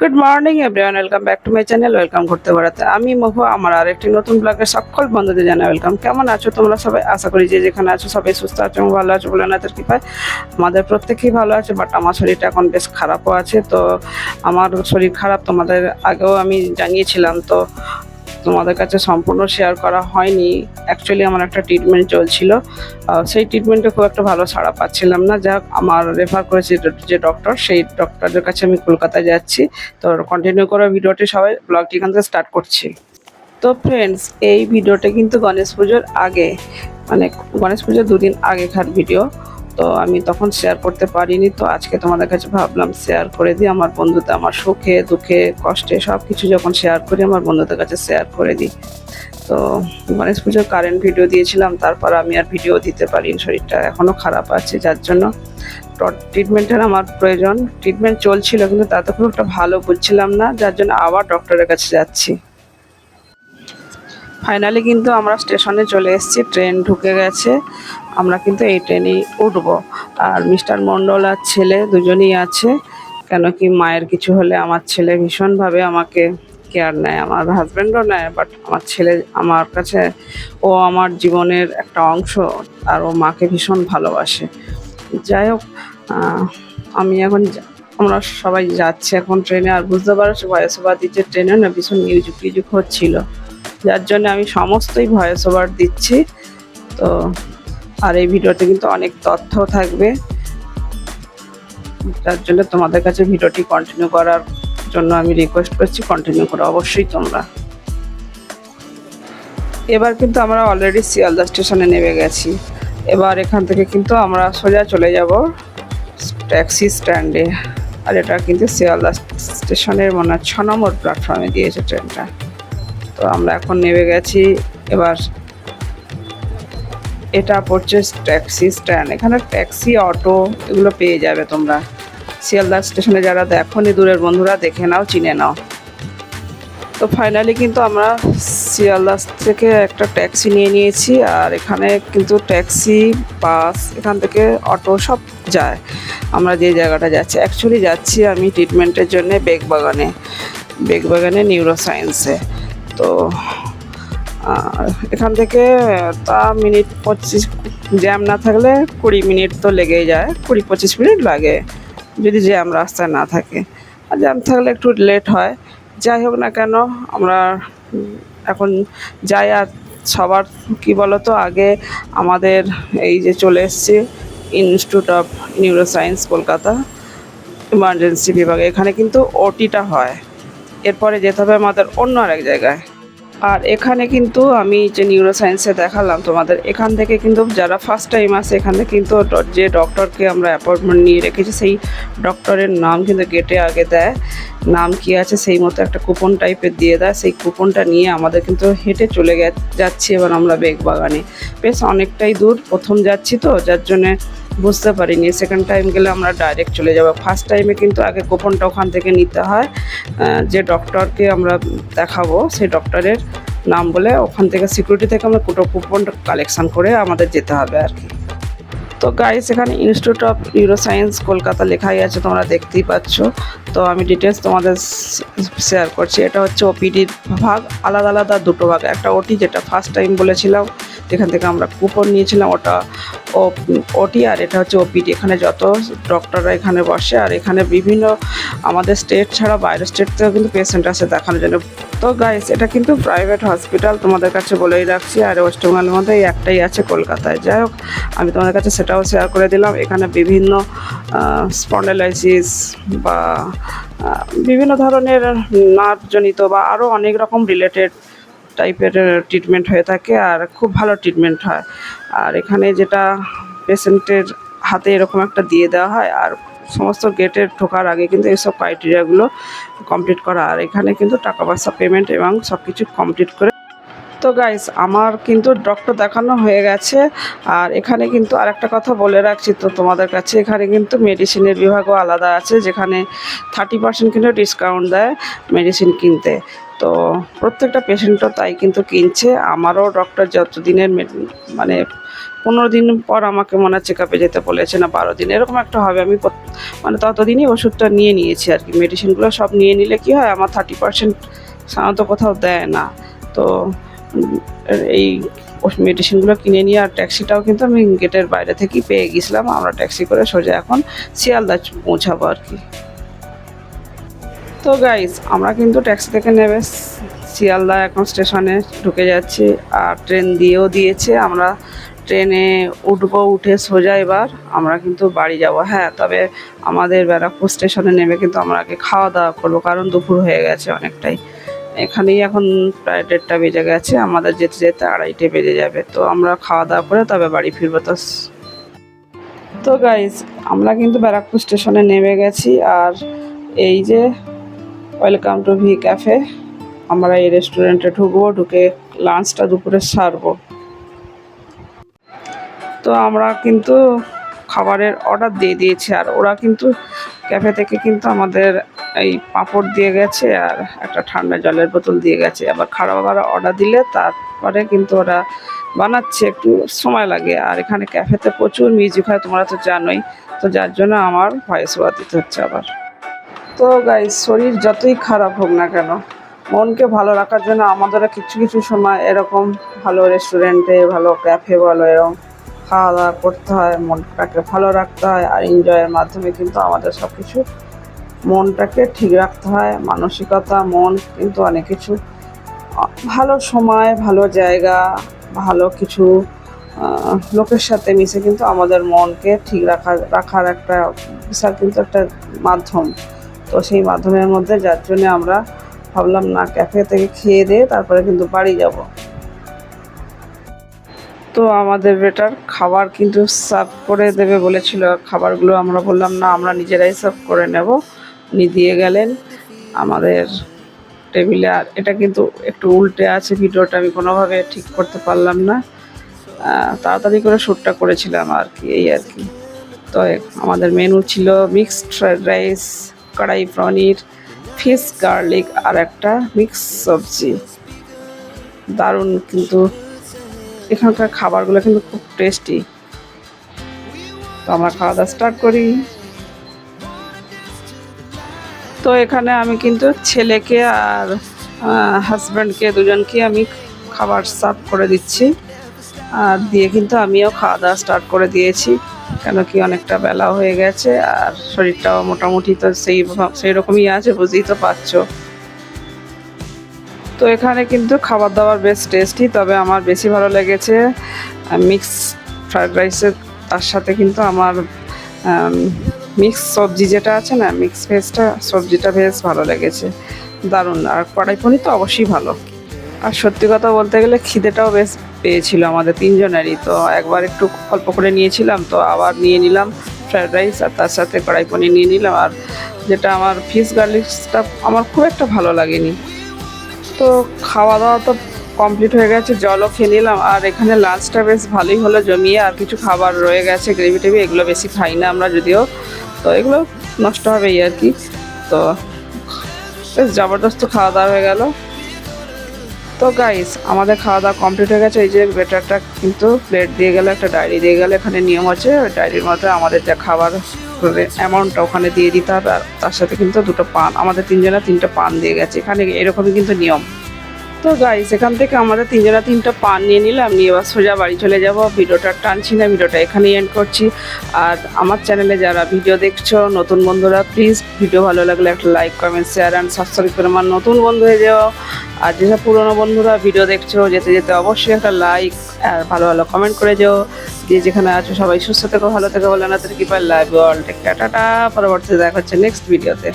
Good morning everyone welcome back to my channel welcome করতে বেড়াতে আমি মহু আমার আর একটি নতুন ব্লগে সকল বন্ধুদের জানাই ওয়েলকাম কেমন আছো তোমরা সবাই? আশা করি যে যেখানে আছো সবাই সুস্থ আছো এবং ভালো আছো বলে না নাথের কৃপায়। আমাদের প্রত্যেকেই ভালো আছে বাট আমার শরীরটা এখন বেশ খারাপও আছে। তো আমার শরীর খারাপ তোমাদের আগেও আমি জানিয়েছিলাম, তো তোমাদের কাছে সম্পূর্ণ শেয়ার করা হয়নি। অ্যাকচুয়ালি আমার একটা ট্রিটমেন্ট চলছিল। সেই ট্রিটমেন্টে খুব একটা ভালো সাড়া পাচ্ছিলাম না। যাক, আমার রেফার করেছে যে ডক্টর সেই ডক্টরের কাছে আমি কলকাতায় যাচ্ছি। তো কন্টিনিউ করা ভিডিওটি সবাই ব্লগটি এখান থেকে স্টার্ট করছি। তো ফ্রেন্ডস এই ভিডিওটা কিন্তু গণেশ পুজোর আগে মানে গণেশ পুজোর দুদিন আগেকার ভিডিও তো আমি তখন শেয়ার করতে পারিনি। তো আজকে তোমাদের কাছে ভাবলাম শেয়ার করে দিই। আমার বন্ধুদের, আমার সুখে, দুঃখে, কষ্টে সব কিছু যখন শেয়ার করি, আমার বন্ধুদের কাছে শেয়ার করে দিই। তো গণেশ পুজোর কারেন্ট ভিডিও দিয়েছিলাম, তারপর আমি আর ভিডিও দিতে পারিনি, শরীরটা এখনও খারাপ আছে, যার জন্য ট্রিটমেন্টের আমার প্রয়োজন। ট্রিটমেন্ট চলছিল, কিন্তু তাতে খুব একটা ভালো বুঝছিলাম না, যার জন্য আবার ডক্টরের কাছে যাচ্ছি। ফাইনালি কিন্তু আমরা স্টেশনে চলে এসেছি ট্রেন ঢুকে গেছে। আমরা কিন্তু এই ট্রেনেই উঠবো। আর মিস্টার মণ্ডল আর ছেলে দুজনেই আছে কেন কি মায়ের কিছু হলে আমার ছেলে ভীষণভাবে আমাকে কেয়ার নেয়। আমার হাজব্যান্ডও নেয় বাট আমার ছেলে আমার কাছে, ও আমার জীবনের একটা অংশ, আর ও মাকে ভীষণ ভালোবাসে। যাই হোক আমি এখন আমরা সবাই যাচ্ছি এখন ট্রেনে, আর বুঝতে পারছ ভয়েস ওভার দিচ্ছে ট্রেনে, না ভীষণ মিউজিক টিউজিক হচ্ছিল। যার জন্য আমি সমস্তই ভয়েস ওভার দিচ্ছি। তো আর এই ভিডিওতে কিন্তু অনেক তথ্য থাকবে। যার জন্য তোমাদের কাছে ভিডিওটি কন্টিনিউ করার জন্য আমি রিকোয়েস্ট করছি কন্টিনিউ করো, অবশ্যই তোমরা। এবার কিন্তু আমরা অলরেডি শিয়ালদা স্টেশনে নেমে গেছি। এবার এখান থেকে কিন্তু আমরা সোজা চলে যাব ট্যাক্সি স্ট্যান্ডে আর এটা কিন্তু শিয়ালদা স্টেশনের মনে হয় ছ নম্বর প্ল্যাটফর্মে দিয়েছে ট্রেনটা তো আমরা এখন নেমে গেছি। এবার এটা পড়ছে ট্যাক্সি স্ট্যান্ড এখানে ট্যাক্সি অটো এগুলো পেয়ে যাবে তোমরা। শিয়ালদা স্টেশনে যারা দেখোনি দূরের বন্ধুরা দেখে নাও, চিনে নাও। তো ফাইনালি কিন্তু আমরা শিয়ালদা থেকে একটা ট্যাক্সি নিয়ে নিয়েছি, আর এখানে কিন্তু ট্যাক্সি বাস এখান থেকে অটো সব যায়। আমরা যে জায়গাটা যাচ্ছি অ্যাকচুয়ালি যাচ্ছি আমি ট্রিটমেন্টের জন্য বেগবাগানে বেগবাগানে নিউরো সায়েন্সে তো এখান থেকে তা মিনিট পঁচিশ, জ্যাম না থাকলে কুড়ি মিনিট তো লেগেই যায়, কুড়ি পঁচিশ মিনিট লাগে, যদি জ্যাম রাস্তায় না থাকে। আর জ্যাম থাকলে একটু লেট হয়। যাই হোক না কেন, আমরা এখন যাই, আর সবার কি বলতো, আগে আমাদের এই যে চলে এসছে institute of neuroscience Kolkata emergency বিভাগে। এখানে কিন্তু ওটিটা হয়। এরপরে যেতে হবে আমাদের অন্য আরেক জায়গায়। আর এখানে কিন্তু আমি যে নিউরো সায়েন্সে দেখালাম তোমাদের, এখান থেকে কিন্তু যারা ফার্স্ট টাইম আসে, এখানে কিন্তু যে ডক্টরকে আমরা অ্যাপয়েন্টমেন্ট নিয়ে রেখেছি, সেই ডক্টরের নাম কিন্তু গেটে আগে দেয়। নাম কি আছে? সেই মতো একটা কুপন টাইপের দিয়ে দেয়। সেই কুপনটা নিয়ে আমাদের কিন্তু হেঁটে চলে যাচ্ছি এবার আমরা বেগবাগানে। বেশ অনেকটাই দূর, প্রথম যাচ্ছি তো, যার জন্যে বুঝতে পারিনি। সেকেন্ড টাইম গেলে আমরা ডাইরেক্ট চলে যাব। ফার্স্ট টাইমে কিন্তু আগে কুপনটা ওখান থেকে নিতে হয়। যে ডক্টরকে আমরা দেখাবো সেই ডক্টরের নাম বলে ওখান থেকে সিকিউরিটি থেকে আমরা কুটো কুপন কালেকশান করে আমাদের যেতে হবে আর কি। তো গাইস এখানে ইনস্টিটিউট অফ নিউরোসায়েন্স কলকাতা লেখাই আছে, তোমরা দেখতেই পাচ্ছ। তো আমি ডিটেলস তোমাদের শেয়ার করছি। এটা হচ্ছে ওপিডির ভাগ, আলাদা আলাদা দুটো ভাগ। একটা ওটি যেটা ফার্স্ট টাইম বলেছিলাম, যেখান থেকে আমরা কুপন নিয়েছিলাম, ওটা ও ওটি আর এটা হচ্ছে ওপিডি। এখানে যত ডক্টররা এখানে বসে, আর এখানে বিভিন্ন আমাদের স্টেট ছাড়া বাইরের স্টেট থেকেও কিন্তু পেশেন্ট আসে দেখানোর জন্য। তো গাইস এটা কিন্তু প্রাইভেট হসপিটাল তোমাদের কাছে বলেই রাখছি, আর ওয়েস্ট বেঙ্গলের মধ্যে এই একটাই আছে কলকাতায়। যাই হোক, আমি তোমাদের কাছে সেটাও শেয়ার করে দিলাম। এখানে বিভিন্ন স্পন্ডেলাইসিস বা বিভিন্ন ধরনের নার্ভজনিত বা আরও অনেক রকম রিলেটেড টাইপের ট্রিটমেন্ট হয়ে থাকে আর খুব ভালো ট্রিটমেন্ট হয়। আর এখানে যেটা পেশেন্টের হাতে এরকম একটা দিয়ে দেওয়া হয় আর সমস্ত গেটের ঢোকার আগে কিন্তু এইসব ক্রাইটেরিয়াগুলো কমপ্লিট করা। আর এখানে কিন্তু টাকা পয়সা পেমেন্ট এবং সব কিছু কমপ্লিট করে তো গাইস আমার কিন্তু ডক্টর দেখানো হয়ে গেছে। আর এখানে কিন্তু আরেকটা কথা বলে রাখছি। তো তোমাদের কাছে এখানে কিন্তু মেডিসিনের বিভাগও আলাদা আছে, যেখানে থার্টি পার্সেন্ট কিন্তু ডিসকাউন্ট দেয় মেডিসিন কিনতে। তো প্রত্যেকটা পেশেন্টও তাই কিন্তু কিনছে। আমারও ডক্টর যতদিনের মানে পনেরো দিন পর আমাকে মনে হয় চেক আপে যেতে বলেছে না বারো দিন, এরকম একটা হবে। আমি মানে ততদিনই ওষুধটা নিয়ে নিয়েছি আর কি। মেডিসিনগুলো সব নিয়ে নিলে কি হয়, আমার থার্টি পার্সেন্ট সাধারণত কোথাও দেয় না। তো এই মেডিসিনগুলো কিনে নিয়ে আর ট্যাক্সিটাও কিন্তু আমি গেটের বাইরে থেকেই পেয়ে গেছিলাম। আমরা ট্যাক্সি করে সোজা এখন শিয়ালদা পৌঁছাবো আর কি। তো গাইজ আমরা কিন্তু ট্যাক্সি থেকে নেবে শিয়ালদা এখন স্টেশনে ঢুকে যাচ্ছি আর ট্রেন দিয়েও দিয়েছে। আমরা ট্রেনে উঠবো, উঠে সোজা এবার আমরা কিন্তু বাড়ি যাব। হ্যাঁ তবে আমাদের ব্যারাকপুর স্টেশনে নেমে কিন্তু আমরা আগে খাওয়া দাওয়া করব, কারণ দুপুর হয়ে গেছে অনেকটাই। এখানেই এখন প্রায় দেড়টা বেজে গেছে, আমাদের যেতে যেতে আড়াইটে বেজে যাবে। তো আমরা খাওয়া দাওয়া করে তবে বাড়ি ফিরবো তো। তো গাইজ আমরা কিন্তু ব্যারাকপুর স্টেশনে নেমে গেছি আর এই যে ওয়েলকাম টু ভি ক্যাফে। আমরা এই রেস্টুরেন্টে ঢুকবো, ঢুকে লাঞ্চটা দুপুরে সারবো। তো আমরা কিন্তু খাবারের অর্ডার দিয়ে দিয়েছি, আর ওরা কিন্তু ক্যাফে থেকে কিন্তু আমাদের এই পাঁপড় দিয়ে গেছে, আর একটা ঠান্ডা জলের বোতল দিয়ে গেছে। আবার খারাপ খাবার অর্ডার দিলে তারপরে কিন্তু ওরা বানাচ্ছে, একটু সময় লাগে। আর এখানে ক্যাফেতে প্রচুর মিউজিক হয়, তোমরা তো জানোই। তো যার জন্য আমার ভয়েস ওভার দিতে হচ্ছে আবার। তো গাইজ শরীর যতই খারাপ হোক না কেন, মনকে ভালো রাখার জন্য আমাদের কিছু কিছু সময় এরকম ভালো রেস্টুরেন্টে ভালো ক্যাফে বলো, এরকম খাওয়া দাওয়া করতে হয়, মনটাকে ভালো রাখতে হয় আর এনজয়ের মাধ্যমে কিন্তু আমাদের সব কিছু মনটাকে ঠিক রাখতে হয়, মানসিকতা, মন কিন্তু অনেক কিছু, ভালো সময়, ভালো জায়গা, ভালো কিছু লোকের সাথে মিশে কিন্তু আমাদের মনকে ঠিক রাখা, রাখার একটা বিশাল কিন্তু একটা মাধ্যম। তো সেই মাধ্যমের মধ্যে যার জন্য আমরা ভাবলাম, না ক্যাফে থেকে খেয়ে দিয়ে তারপরে কিন্তু বাড়ি যাব। তো আমাদের বেটার খাবার কিন্তু সার্ভ করে দেবে বলেছিল। খাবারগুলো আমরা বললাম, না, আমরা নিজেরাই সার্ভ করে নেব। উনি দিয়ে গেলেন। আমাদের টেবিলে আর এটা কিন্তু একটু উল্টে আছে, ভিডিওটা আমি কোনোভাবে ঠিক করতে পারলাম না। তাড়াতাড়ি করে শ্যুটটা করেছিলাম আর কি, এই আর কি। তো আমাদের মেনু ছিল মিক্সড ফ্রাইড রাইস কড়াই, পনির, ফিশ, গার্লিক আর একটা মিক্স সবজি। দারুণ কিন্তু এখানকার খাবারগুলো কিন্তু খুব টেস্টি তো আমরা খাওয়া দাওয়া স্টার্ট করি। তো এখানে আমি কিন্তু ছেলেকে আর হাজব্যান্ডকে দুজনকে আমি খাবার সার্ভ করে দিচ্ছি। আর দিয়ে কিন্তু আমিও খাওয়া দাওয়া স্টার্ট করে দিয়েছি। কেন কি অনেকটা বেলা হয়ে গেছে আর শরীরটাও মোটামুটি তো সেই সেই রকমই আছে, বুঝতেই তো পারছ। তো এখানে কিন্তু খাবার দাবার বেশ টেস্টি তবে আমার বেশি ভালো লেগেছে মিক্স ফ্রায়েড রাইসের তার সাথে কিন্তু আমার মিক্স সবজি যেটা আছে না মিক্স ভেজটা সবজিটা বেশ ভালো লেগেছে। দারুণ, আর কড়াই পনির তো অবশ্যই ভালো। আর সত্যি কথা বলতে গেলে খিদেটাও বেশ পেয়েছিল আমাদের তিনজনেরই। তো একবার একটু অল্প করে নিয়েছিলাম, তো আবার নিয়ে নিলাম ফ্রায়েড রাইস আর তার সাথে কড়াই পনির নিয়ে নিলাম। আর যেটা আমার ফিশ গার্লিকটা আমার খুব একটা ভালো লাগেনি। তো খাওয়া দাওয়া তো কমপ্লিট হয়ে গেছে, জলও খেয়ে নিলাম। আর এখানে লাঞ্চটা বেশ ভালোই হলো জমিয়ে, আর কিছু খাবার রয়ে গেছে গ্রেভি টেভি, এগুলো বেশি খাই না আমরা যদিও। তো এগুলো নষ্ট হবে এই আর কি। তো বেশ জবরদস্ত খাওয়া দাওয়া হয়ে গেল। তো গাইস আমাদের খাওয়া দাওয়া কমপ্লিট হয়ে গেছে। এই যে বেটারটা কিন্তু প্লেট দিয়ে গেলে, একটা ডায়েরি দিয়ে গেলে। এখানে নিয়ম আছে, ওই ডায়েরির মতো আমাদের যা খাবার অ্যামাউন্টটা ওখানে দিয়ে দিতে হবে। আর তার সাথে কিন্তু দুটো পান, আমাদের তিনজনে তিনটা পান দিয়ে গেছে। এখানে এরকমই কিন্তু নিয়ম। তো গাইস এখান থেকে আমাদের তিনজনা তিনটা পান নিয়ে নিলাম নিয়ে এবার সোজা বাড়ি চলে যাব। ভিডিওটা টানছি না, ভিডিওটা এখানেই এন্ড করছি। আর আমার চ্যানেলে যারা ভিডিও দেখছ, নতুন বন্ধুরা প্লিজ ভিডিও ভালো লাগলে একটা like comment share and subscribe করে আমার নতুন বন্ধু হয়ে যাও। আর যেসব পুরনো বন্ধুরা ভিডিও দেখছ, যেতে যেতে অবশ্যই একটা লাইক আর ভালো ভালো কমেন্ট করে যাও। যে যেখানে আছো সবাই সুস্থ থেকো, ভালো থেকো, বলে না কি পাই লাইভ ওয়ার্ল্ড টাটা পরবর্তীতে দেখা হচ্ছে নেক্সট ভিডিওতে